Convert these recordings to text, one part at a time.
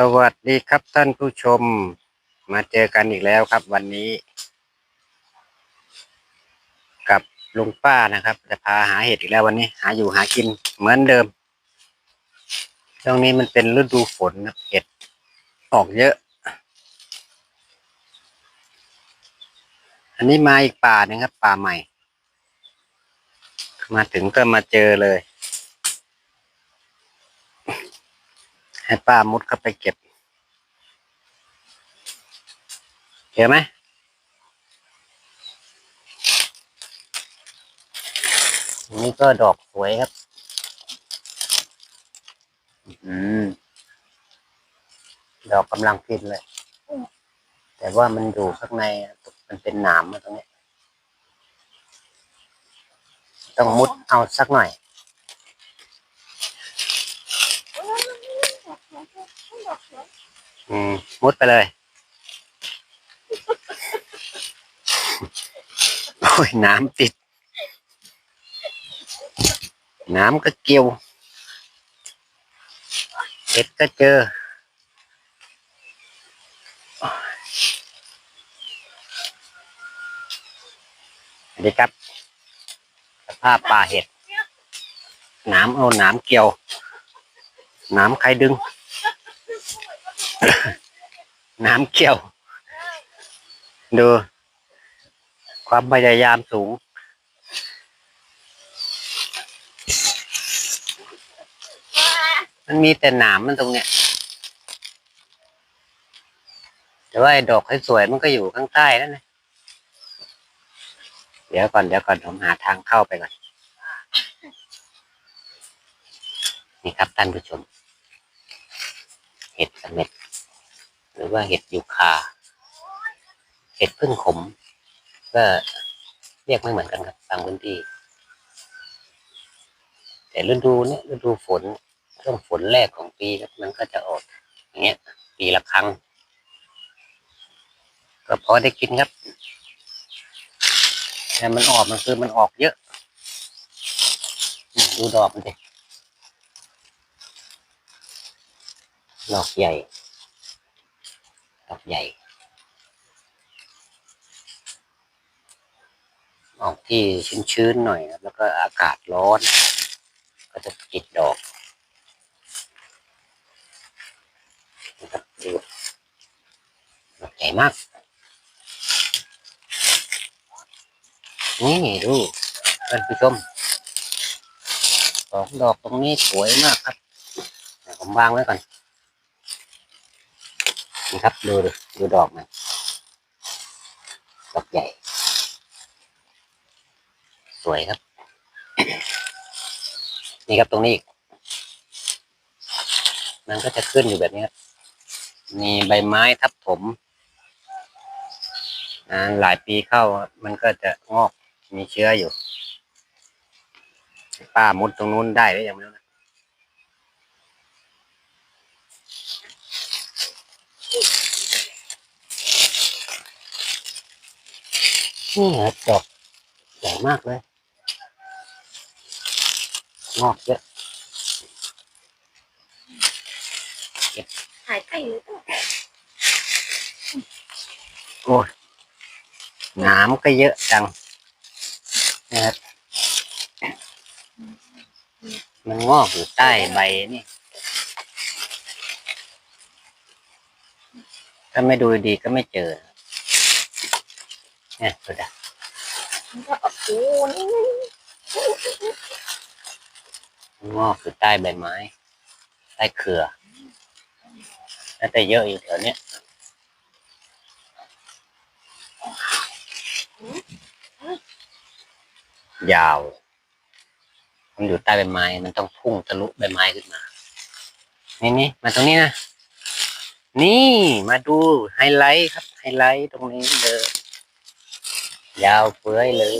สวัสดีครับท่านผู้ชม มาเจอกันอีกแล้วครับ วันนี้ กับลุงป้านะครับ จะพาหาเห็ดอีกแล้ววันนี้ หาอยู่หากินเหมือนเดิมช่วงนี้มันเป็นฤดูฝนครับเห็ดออกเยอะ อันนี้มาอีกป่าหนึงครับ ป่าใหม่ มาถึงก็มาเจอเลย ให้ป้ามุดเข้าไปเก็บเจอไหมนี่ก็ดอกสวยครับ อืม ดอกกำลังพินเลย แต่ว่ามันอยู่ข้างในมันเป็นหนามมาตรงนี้ ต้องมุดเอาสักหน่อย อืมมุดไปเลยโอ้ยน้ำติด น้ำก็เกี่ยวเอ็ดก็เจอสวัสดีครับ สภาพป่าเห็ด น้ำเอาน้ำเกี่ยว น้ำใครดึง น้ำเกี่ยว ดู ความพยายามสูง มันมีแต่หนามมันตรงเนี้ย แต่ว่าไอ้ดอกสวยมันก็อยู่ข้างใต้นั่นนะเดี๋ยวก่อนเดี๋ยวก่อนผมหาทางเข้าไปก่อน นี่ครับท่านผู้ชม เห็ดเม็ด หรือว่าเห็ดยูคา เห็ดพึ่งขม ก็เรียกไม่เหมือนกันครับบางพื้นที่ แต่ฤดูเนี้ยฤดูฝนช่วงฝนแรกของปีมันก็จะออกอย่างเงี้ย ปีละครั้ง ก็พอได้กินครับแต่มันออกมันคือมันออกเยอะ ดูดอกมันดิดอกใหญ่ ดอกใหญ่ ออกที่ชื้นๆหน่อยครับ แล้วก็อากาศร้อน ก็จะติดดอกนะครับดูดอกใหญ่มาก นี่ดูท่านผู้ชมสองดอกตรงนี้สวยมากครับผมวางไว้ก่อน ครับ ดูดูดูดอกมันดอกใหญ่ สวยครับ นี่ครับตรงนี้อีก มันก็จะขึ้นอยู่แบบนี้ครับมีใบไม้ทับถมนานหลายปีเข้ามันก็จะงอกมีเชื้ออยู่ ป้ามุดตรงนู้นได้หรือยังไม่รู้นะ นี่ครับดอกใหญ่มากเลย งอกเยอะหายไปหรือเปล่าโอ้ยน้ำก็เยอะจังนะครับมันงอกอยู่ใต้ใบนี่ ถ้าไม่ดูดีก็ไม่เจอ เนี่ยดูดะมันก็โอ้โหนี่มันงอกอยู่ใต้ใบไม้ ใต้เครือน่าจะเยอะอยู่แถวเนี้ยยาว มันอยู่ใต้ใบไม้ มันต้องพุ่งทะลุใบไม้ขึ้นมา นี่นี่มาตรงนี้นะ นี่มาดูไฮไลท์ครับ ไฮไลท์ตรงนี้เลย ยาวเฟื้อยเลย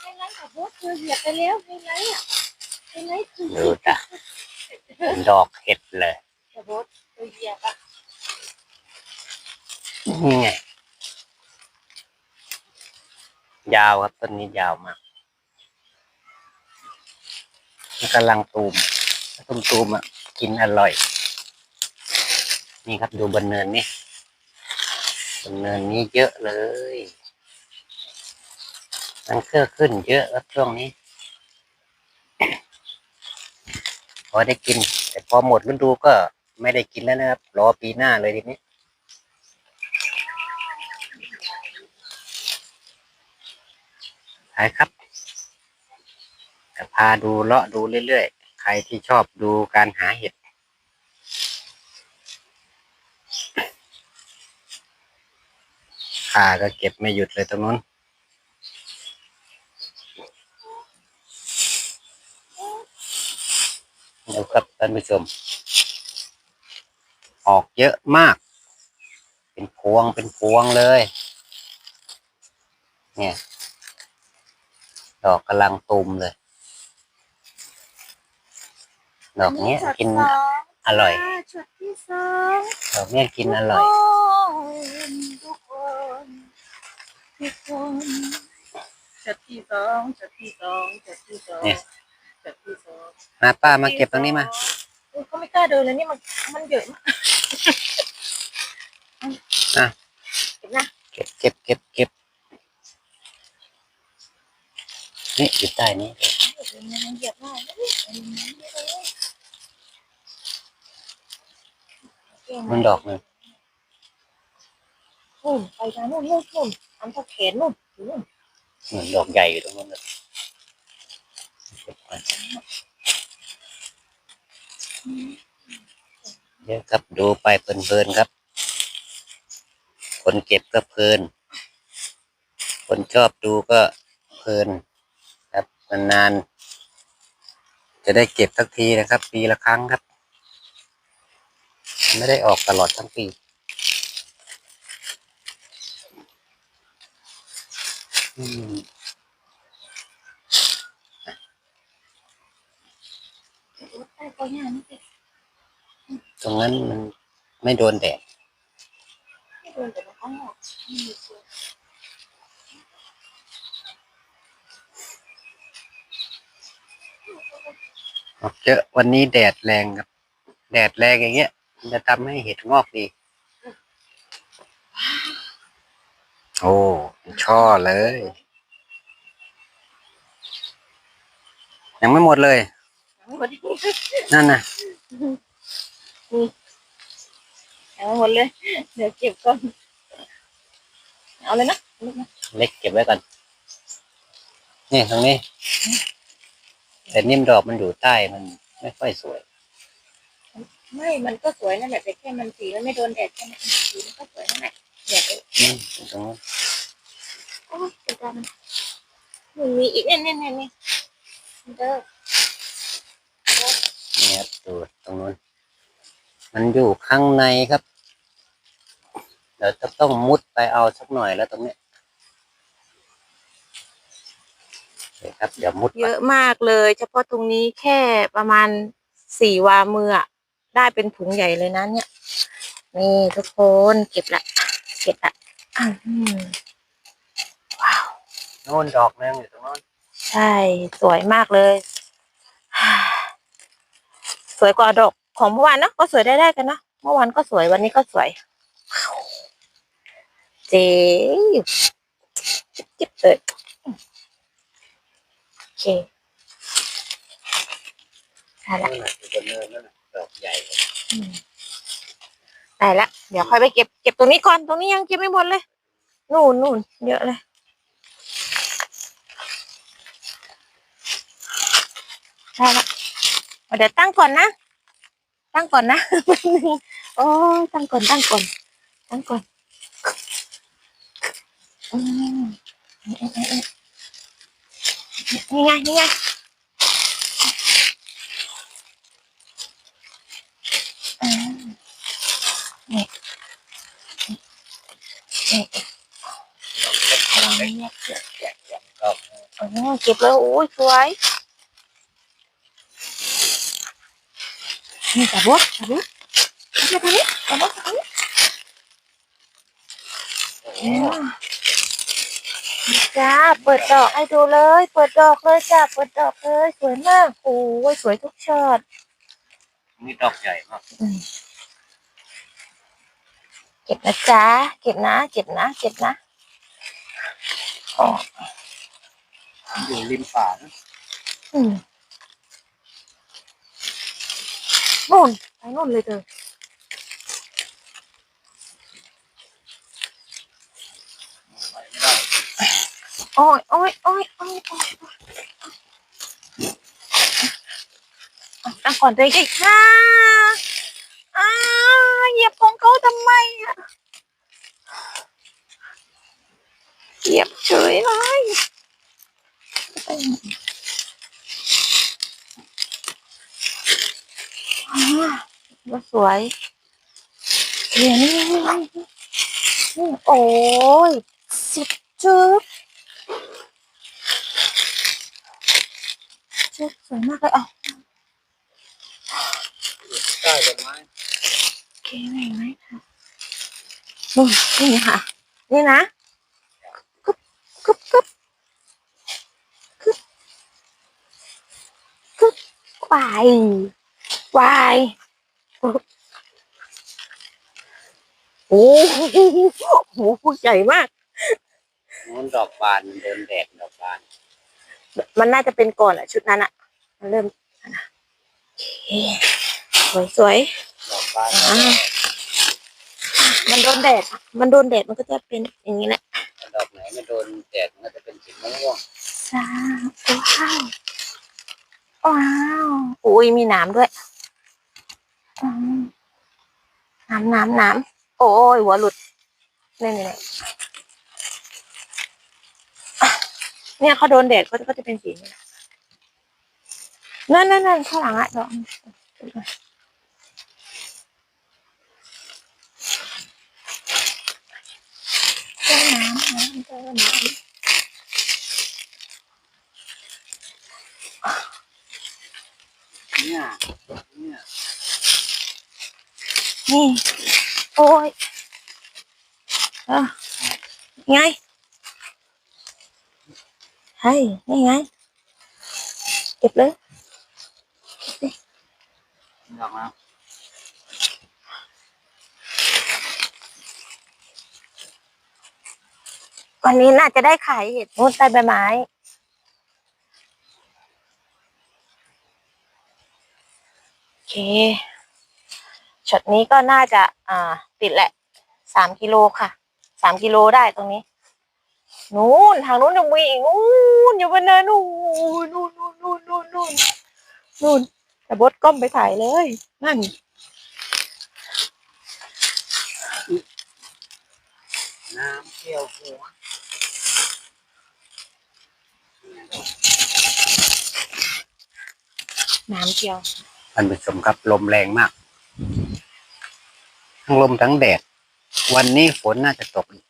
ไฮไลท์กับโบสเธอเหยียบไปแล้วไฮไลท์อะไฮไลท์คือดูจ้ะเป็นดอกเห็ดเลยกับโบสเธอเหยียบอะนี่ไงยาวครับต้นนี้ยาวมากมันกำลังตูมตูมตูมอะกินอร่อย นี่ครับดูบนเนินนี่บนเนินนี้เยอะเลย มันเครือขึ้นเยอะครับช่วงนี้ พอได้กิน แต่พอหมดฤดูก็ไม่ได้กินแล้วนะครับ รอปีหน้าเลยทีนี้ไปครับจะพาดูเลาะดูเรื่อยๆ ใครที่ชอบดูการหาเห็ดขาก็เก็บไม่หยุดเลยตรงนู้น เดี๋ยว ครับท่านผู้ชม ออกเยอะมาก เป็นพวงเป็นพวงเลย เนี่ยดอกกำลังตุมเลย ดอกเนี้ยกินอร่อยช็อตที่สองดอกเนี้ยกินอร่อยทุกคนทุกคนช็อตที่สองช็อตที่สองช็อตที่สอง เนี่ยช็อตที่สองมาป้ามาเก็บตรงนี้มาอุ๊ยก็ไม่กล้าเดินเลยนี่มันมันเยอะมากอะเห็นนะเก็บเก็บเก็บเก็บนี่อยู่ใต้นี้มันเหยียบมากนะนี่อันนี้ไม่ได้เลยเก่งมันดอกหนึ่งนู่นไปทางนู่นนู่นนู่นอันเท่าแขนนู่นนู่นเหมือนดอกใหญ่อยู่ตรงนู้นเลย เก็บไว้เยอะครับดูไปเพลินๆครับ คนเก็บก็เพลิน คนชอบดูก็เพลินครับนานๆจะได้เก็บสักทีนะครับ ปีละครั้งครับ ไม่ได้ออกตลอดทั้งปีอืม ใต้ก้อนหญ้านี่สิตรงนั้นมันไม่โดนแดดไม่เดินแต่ละครั้งอกไม่มีตัวออกเยอะวันนี้แดดแรงครับ แดดแรงอย่างเงี้ย มันจะทำให้เห็ดงอกดี โอ้ช่อเลย ยังไม่หมดเลย ทั้งหมดนั่นนะทั้งหมดเลย เดี๋ยวเก็บก่อน เอาเลยนะเอาเลยนะเล็กเก็บไว้ก่อน นี่ตรงนี้ แต่นิ่มดอกมันอยู่ใต้มันไม่ค่อยสวย ไม่ มันก็สวยนั่นแหละแต่แค่มันสีมันไม่โดนแดดแค่นั้นสีมันก็สวยนั่นแหละเดี๋ยวไปนี่ตรงนู้นโอ้ยเดี๋ยวกันมันมีอีกเนี่ยเนี่ยเนี่ยเนี่ยเด้อนี่ ครับดูตรงนู้น มันอยู่ข้างในครับ เดี๋ยวจะต้องมุดไปเอาสักหน่อยแล้วตรงเนี้ยโอเคครับเดี๋ยวมุดไปเยอะมากเลย เฉพาะตรงนี้แค่ประมาณสี่วามืออะได้เป็นถุงใหญ่เลยนะเนี่ยนี่ทุกคนเก็บละเก็บละอ้าวอืมว้าวโน่นดอกนึงอยู่ตรงโน้นใช่ สวยมากเลยส วยกว่าดอกของเมื่อวานเนอะก็สวยได้ได้กันเนอะเมื่อวานก็สวยวันนี้ก็สวยว้าวเจ๋งจิ๊บๆเลยโอเคได้ละนั่นน่ะอยู่บนเนินนั่นน่ะดอกใหญ่เลยอืมได้ละเดี๋ยวค่อยไปเก็บเก็บตรงนี้ก่อนตรงนี้ยังเก็บไม่หมดเลยนู่นนู่นเยอะเลยได้ละ เดี๋ยวตั้งก่อนนะ ตั้งก่อนนะ โอ้ตั้งก่อนตั้งก่อน ตั้งก่อนนี่ไงนี่ไงนี่นี่เอาไว้เนี่ยเก็บเก็บเก็บดอกโอ้เก็บแล้วโอ้ยสวย นี่จับวัดจับวัดจับวัดจับวัดจับวัดอืมจ้าเปิดดอกให้ดูเลย เปิดดอกเลยจ้าเปิดดอกเลยสวยมากโอ้ยสวยทุกช็อตนี่ดอกใหญ่มากอืมเก็บนะจ๊ะเก็บนะเก็บนะเก็บนะอ๋ออยู่ริมป่านะอืม นู่นไปนู่นเลยเธอไปไม่ได้โอ้ยโอ้ยโอ้ยโอ้ยโอ้ยอะตั้งก่อนตัวเองค่ะอ้าเหยียบของเขาทำไมอะเหยียบเฉยเลย อ่าสวยเห็นโอ้ยสิบจุดชุดสวยมากเลยอะใต้ต้นไม้โอเคไหมไหมคะนู่นนี่ค่ะ นี่นะกึบกึบกึบกึบกึบวาย วายโอ้โหโอ้โหใหญ่มากนู้นดอกบานโดนแดดดอกบาน มันน่าจะเป็นก่อนอะชุดนั้นอะมันเริ่มนะโอเคสวยสวยดอกบานอ่ามันโดนแดด มันโดนแดดมันก็จะเป็นอย่างนี้แหละดอกไหนไม่โดนแดดมันก็จะเป็นสีม่วงจ้าว้าวว้าว อุ้ยมีน้ำด้วยอืม น้ำน้ำน้ำโอ้ยหัวหลุดนี่นี่นี่เนี่ยเขาโดนแดดก็จะก็จะเป็นสีนี้นั่นนั่นนั่นข้างหลังอะดอกเจ้น้ำน้ำน้ำเนี่ยเนี่ย นี่ โอ้ยเออไงเฮ้ยนี่ไง เก็บเลยดอกแล้ววันนี้น่าจะได้ขายเห็ดมูนใต้ใบไม้โอเค ช็อตนี้ก็น่าจะอ่าติดแหละสามกิโลค่ะสามกิโลได้ตรงนี้นู้นทางนู้นยังมีอีกนู้นอยู่บนเนินนู้นนู้นนู้นนู้นนู้นนู้นนู้นแต่บดก้มไปถ่ายเลย นั่น น้ำเที่ยวหัวน้ำเจียวท่านผู้ชมครับลมแรงมากทั้ งลมทั้งแดด วันนี้ฝนน่าจะตกอีก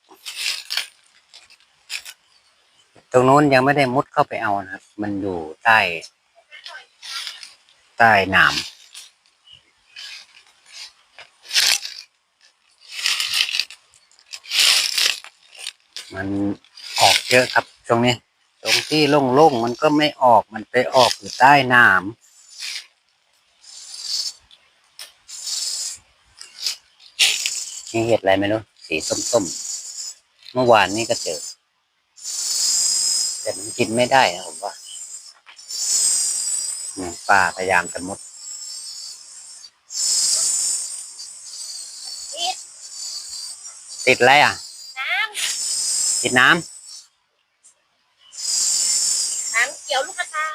ตรงโน้นยังไม่ได้มุดเข้าไปเอานะครับ มันอยู่ใต้ ใต้หนามมันออกเยอะครับช่วงนี้ ตรงที่โล่งๆมันก็ไม่ออกมันไปออกอยู่ใต้หนา มนี่เห็ดอะไรไม่รู้สีส้มๆ เมื่อวานนี่ก็เจอ แต่มันกินไม่ได้นะผมว่าอืมป้าพยายามจะมุดติดอะไรอะ น้ติดน้ำ น้ำเขียวลูกกระตาำ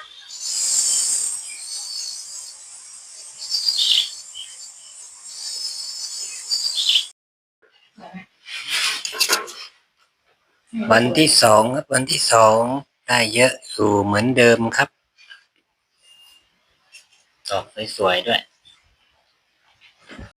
วันที่สองครับวันที่สองได้เยอะอยู่เหมือนเดิมครับดอกสวยๆด้วย